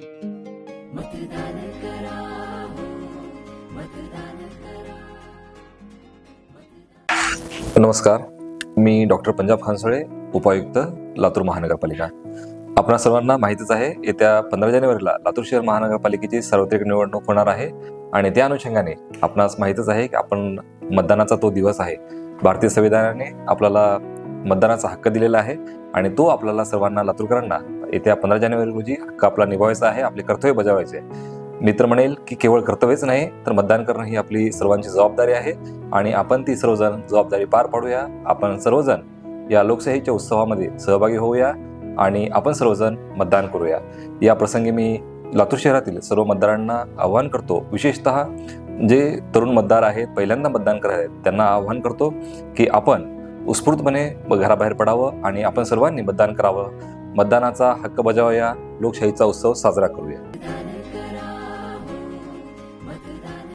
मतदान करा मतदान करा नमस्कार मी डॉक्टर पंजाब खानसळे उपायुक्त लातूर महानगरपालिका. आपणा सर्वांना माहितीच आहे येत्या पंधरा जानेवारीला लातूर शहर महानगरपालिकेची सार्वत्रिक निवडणूक होणार आहे आणि त्या अनुषंगाने आपणास माहितच आहे की आपण मतदानाचा तो दिवस आहे. भारतीय संविधानाने आपल्याला मतदानाचा हक्क दिलेला आहे आणि तो आपल्याला सर्वांना लातूरकरांना येत्या पंधरा जानेवारी रोजी हक्क आपला निभावायचा आहे आपले कर्तव्य बजावायचे मित्र म्हणेल की केवळ कर्तव्यच नाही तर मतदान करणं ही आपली सर्वांची जबाबदारी आहे. आणि आपण ती सर्वजण जबाबदारी पार पाडूया. आपण सर्वजण या लोकशाहीच्या उत्सवामध्ये सहभागी होऊया आणि आपण सर्वजण मतदान करूया. या प्रसंगी मी लातूर शहरातील सर्व मतदारांना आवाहन करतो विशेषतः जे तरुण मतदार आहेत पहिल्यांदा मतदान करत आहेत त्यांना आवाहन करतो की आपण उत्स्फूर्तपणे घराबाहेर पडावं आणि आपण सर्वांनी मतदान करावं. मतदानाचा हक्क बजावूया. लोकशाहीचा उत्सव साजरा करूया.